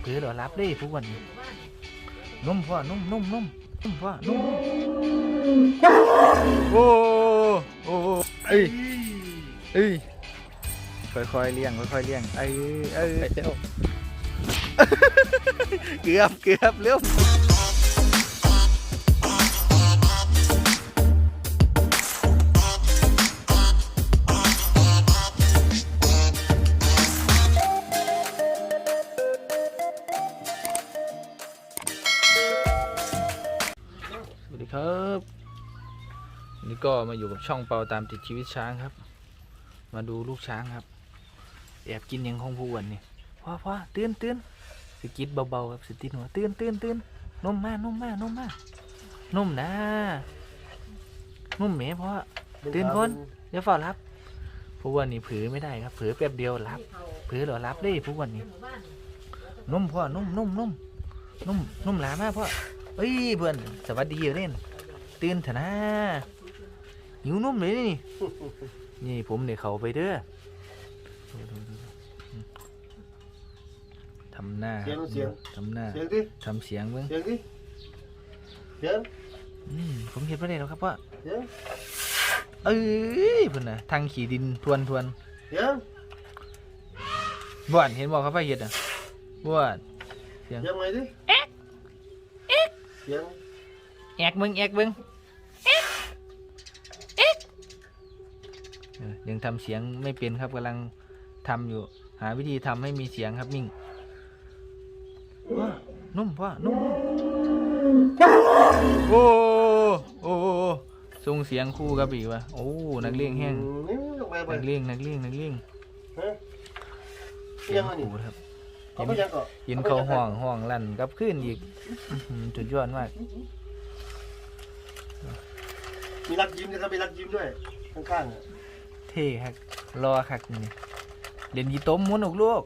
เผือหรอรับเลยทุกวันนี้นุ่มพ่อนุ่มนุ่มนุ่มนุ่มพ่อนุ่มโอ้โอ้เอ้ยเอ้ยค่อยๆเลี้ยงค่อยๆเลี้ยงเอ้ยเอ้ยเร็วเกือบเกือบเร็ว วัสดีครับวันนี่ก็มาอยู่กับช่องเปาตามติดชีวิตช้างครับ มาดูลูกช้างครับ แอบกินยังของผู้อ้วนนี่พ่อพ่อตื่นตื่นสกิดเบาๆครับสติดหัวตื่นตื่นตื่นนมมานมมานมมานมนะนมแหม่พ่อตื่นคนเดี๋ยวฝ่ารับผู้อ้วนนี่ผือไม่ได้ครับผือแป๊บเดียวรับผือเหรอรับเลยผู้อ้วนนี่นมพ่อนมนมนมนมนมหลามากพ่อ เอ้ยเพื่อนสวัสดีเล่นตื่นเถอะนะหิวนมเลยนี่นี่ผมเนี่ยเขาไปเด้อทำหน้าเสียงเสียงทำหน้าเสียงดิทำเสียงเบิ้งเสียงดิเสียงอืมผมเห็นประเด็นแล้วครับว่าเสียงเอ้ยเพิ่นน่ะทางขี่ดินทวนทวนเสียงบ้านเห็นบอกเขาไปเห็ดอะบ้านเสียงไหมดิเสียงแอกเบิ้งแอกเบิ้งเอ๊ะเอ๊ะเออยังทำเสียงไม่เป็นครับกำลังทำอยู่ หาวิธีทำให้มีเสียงครับมิ่งว้านุ่มพ่อนุ่มโอ้โอ้โอ้โอ้ส่งเสียงคู่กับอีกวะโอ้นักเลี้ยงแห้งนี่ลงไปไปนักเลี้ยงนักเลี้ยงนักเลี้ยงฮะเสียงคู่ครับ เอาไปยังก่อนยินเขาห้องห้องลั่นกลับขึ้นอีกอื้อหือจุดยอดมากมีรักยิ้มนะครับมีรักยิ้มด้วยข้างๆอะเท่ครับรอคักนี่เรียนยีต้มมุนออกลูก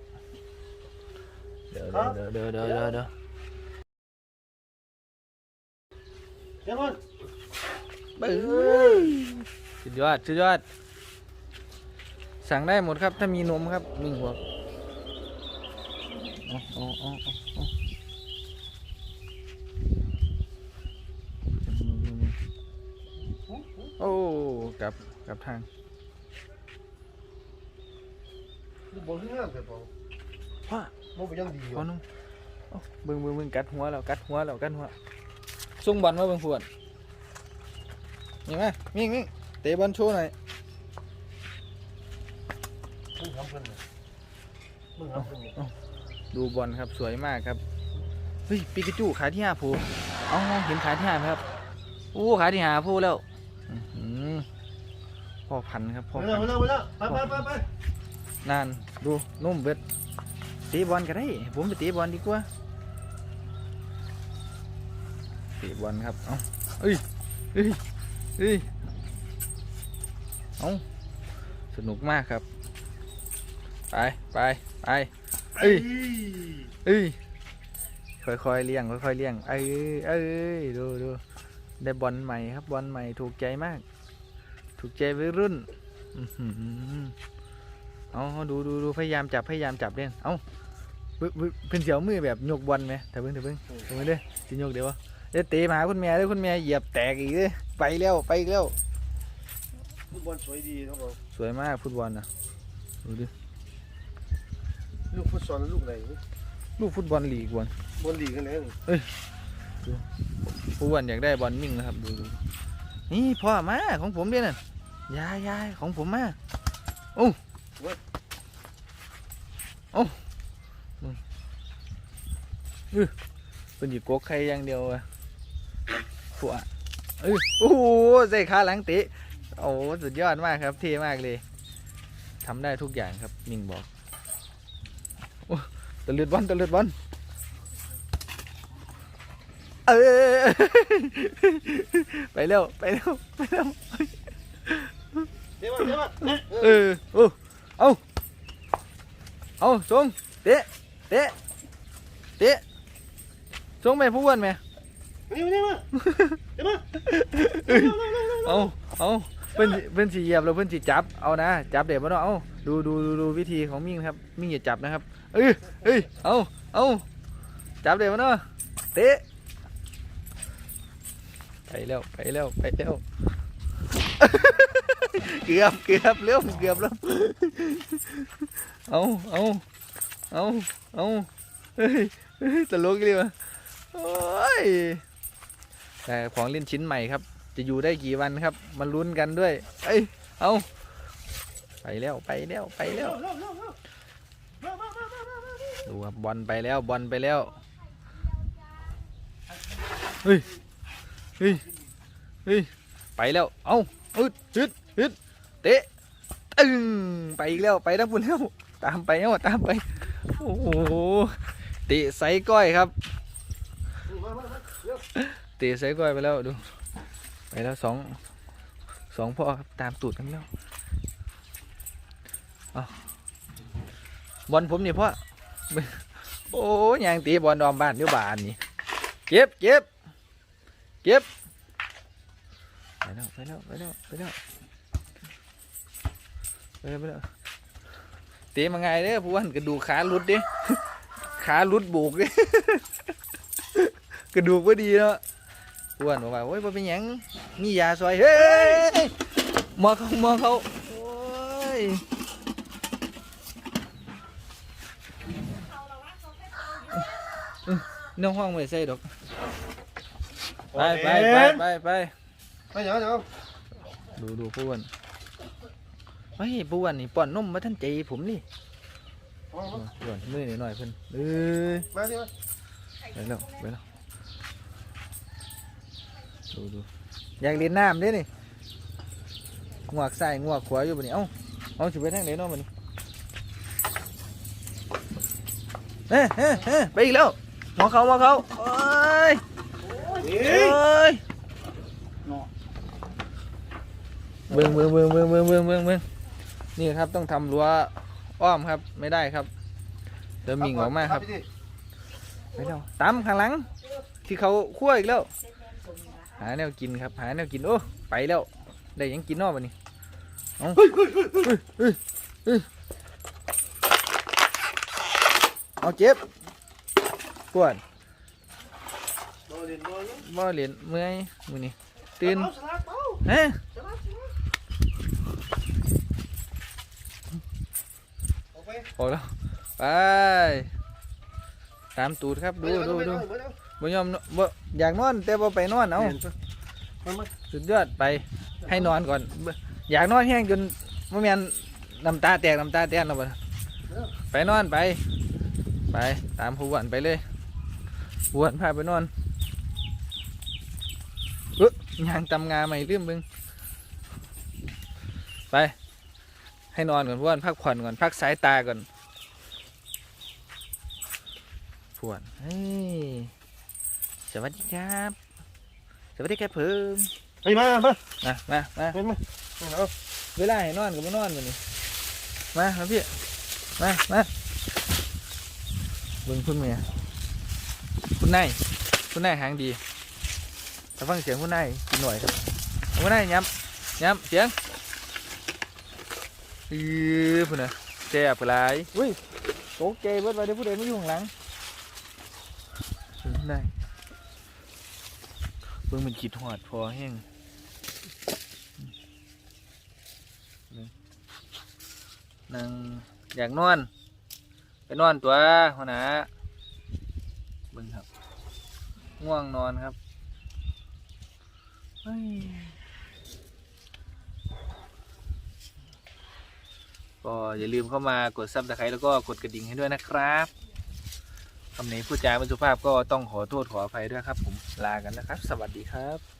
เดี๋ยวเดี๋ยวเดี๋ยวเดี๋ยวเดี๋ยวเดี๋ยวเสียงคนเบ้ยสุดยอดสุดยอดสั่งได้หมดครับ ถ้ามีนมครับมิ่งหัว เอาเอาเอาเอาเอาโอ้กลับกลับทางบอลที่ห้ามแต่บอลพ่อมองไปยังดีอยู่เอานุ่มเอาเบิ่งเบิ่งเบิ่งกัดหัวแล้วกัดหัวแล้วกัดหัวส่งบอลมาเบิ่งพวนนี่มามิ่งมิ่งเตะบอลโชว์หน่อยมึงทำเพื่อนเลยมึงทำเพื่อนเลย ดูบอลครับสวยมากครับเฮ้ยปิกาจูขาที่ห้าผูเอาเห็นขาที่ห้าไหมครับโอ้ขาที่ห้าผูแล้วอื้อหือพ่อพันธุ์ครับพ่อไปพัแล้วนไปธุ์แล้วไปแล้วไปไปไปนานดูนุ่มเบ็ดเตะบอลก็ได้ ผมไปเตะบอลดีกว่าเตะบอลครับเอาเอ้ยเอ้ยเอ้ยเอาสนุกมากครับ ไปไปไป เอ้ยเอ้ยค่อยๆเลี้ยงค่อยๆเลี้ยงเอ้ยเอ้ยดูดูได้บอลใหม่ครับบอลใหม่ถูกใจมาก ถูกใจวัยรุ่นอื้อหือเอาเอาดูดูดูพยายามจับพยายามจับเล่นเอาเพิ่นเพิ่นเพิ่นเสียวมือแบบยกบอลไหมแต่เพิ่งแต่เพิ่งเพิ่งเด้อสิยกเดี๋ยววะเดี๋ยวเตะมาหาคุณแม่เด้อคุณแม่เหยียบแตกอีกเด้อไปแล้วไปอีกแล้วฟุตบอลสวยดีครับผมสวยมากฟุตบอลนะดูดิ ลูกฟุตซอลลูกไหนลูกฟุตบอลลีกบอลบอลลีกันเลยผู้อ้วนอยากได้บอลมิ่งนะครับดูดูนี่พ่อมาของผมด้วยน่ะยายยายของผมมาโอ้โอ้มึงเออเป็นหยิบกกใครอย่างเดียวอะผัวเออโอ้โหใส่ขาหลังเตะโอ้โหสุดยอดมากครับเท่มากเลยทำได้ทุกอย่างครับมิ่งบอกโอ้ ตะลุดบอลตะลุดบอลเออไปเร็วไปเร็วไปเร็วเดี๋ยวมาเดี๋ยวมาเออโอ้เอาเอาส่งเตะเตะเตะส่งไปผู้อ้วนไหมนี่มานี่มาเดี๋ยวมาเอาเอา เพิ่นสิเพิ่นสีเหยียบแล้วเพิ่นสีจับเอานะจับเด็กมาเนาะเอาดูดูดูดูวิธีของมิ่งครับ มิ่งอย่าจับนะครับ เอ้ยเอ้ยเอาเอาจับเดี๋ยวมาเนาะเตะไปแล้วไปแล้วไปแล้วเกือบเกือบเร็วเกือบแล้วเอาเอาเอาเอาเฮ้ยตลกเลยวะโอ้ยแต่ของเล่นชิ้นใหม่ครับ จะอยู่ได้กี่วันครับมาลุ้นกันด้วย เอ้ย เอาไปแล้วไปแล้วไปแล้ว ดูครับบอลไปแล้วบอลไปแล้ว เฮ้ย เฮ้ย เฮ้ย ไปแล้ว เอาอึดอึดอึดเตะตึงไปอีกแล้วไปทั้งปุ่นแล้ว ตามไปเนาะตามไป โอ้โห เตะใส่ก้อยครับ เตะใส่ก้อยไปแล้วดู ไปแล้วสองสองพ่อครับตามตูดกันแล้วเอาบอลผมนี่พ่อโอ้ยยางตีบอลดอมบ้านเดี๋ยวบานนี่เก็บเก็บเก็บไปแล้วไปแล้วไปแล้วไปแล้วไปแล้วไปแล้วตีมาไงเด้อผู้วันกระดูกขาลุดดิขาลุดบุกดิกระดูกก็ดีเนาะผู้วันบอกว่าโอ้ยบ่เป็นยัง มียาซอยเฮ้ยมอเขามอเขาโอ้ยน้องห้องไม่ใส่ดอกไปไปไปไปไปไปเดี๋ยวเดี๋ยวดูดูผู้นเฮ้ยผู้นนี่ป้อนนมมาท่านใจผมนี่มามาผู้อ้วนมือหน่อยหน่อยเพิ่นเอ้ยมาสิมาไปแล้วไปแล้วดูดู อยากเล่นน้ำเด้นี่งวกใส่งวกขวาอยู่บนนี้เอ้าเอาสิไปทางไหนเนาะบัดนี้เฮ้เฮ้เฮ้ไปอีกแล้วหมอเขาหมอเขาโอ้ยเฮ้เอ้ยเบิ่งเบิ่งเบิ่งเบิ่งเบิ่งเบิ่งเบิ่งเบิ่งนี่ครับต้องทำรั้วอ้อมครับไม่ได้ครับเดี๋ยวมีงออกมาครับไปแล้วตามข้างหลังที่เขาคั่วอีกแล้ว หาแนวกินครับ หาแนวกินโอ้ไปแล้วได้หยังกินเนอกบันนี้เอาเฮ้ยเฮ้ยเฮ้ยเฮ้ยเฮ้ยเอาเจ็บปวดโดนเด่นโดนยังบ่เหรียญเมื่อยมือนี้ตื่นเอาสลับเอาฮะสลับสลับออกไปออกแล้วไปตามตูดครับดูดูดู บ่ยอมนบ่อยากนอนแต่บ่ไปนอนเอามามาสุดยอดไปให้นอนก่อนบ่อยากนอนแห้งจนบ่แม่นน้ำตาแตกน้ำตาแตกแล้วบ่ไปนอนไป ไปตามผู้อ้วนไปเลยผู้อ้วนพาไปนอนเอ๊ะยางตำงาใหม่ลืมเบึงไป ให้นอนก่อนผู้อ้วนพักผ่อนก่อนพักสายตาก่อนผู้อ้วนเฮ้ย สวัสดีครับ สวัสดีครับเพิ่มไปมามามามามาไปมาเอาเวลาให้นอนก็มานอนกันนี่มามาพี่มามาเบิ่งคุณเมียคุณนายคุณนายหางดีถ้าฟังเสียงคุณนายกินหน่อยครับคุณนายย้ำย้ำเสียงอือพุ่นน่ะแซ่บหลายอุ้ยโตกใจเบิดไปเดี๋ยวผู้ใดไม่อยู่ข้างหลังคุณนายเบิ่งมันคิดหอดพอแห้งนั่งอยากนอน ไปนอนตัวหัวหน้าเบึงครับ ง่วงนอนครับก็อย่าลืมเข้ามากดซับสไครต์แล้วก็กดกระดิ่งให้ด้วยนะครับ คำนี้พูดจาไม่สุภาพก็ต้องขอโทษขออภัยด้วยครับ ผมลากันนะครับ สวัสดีครับ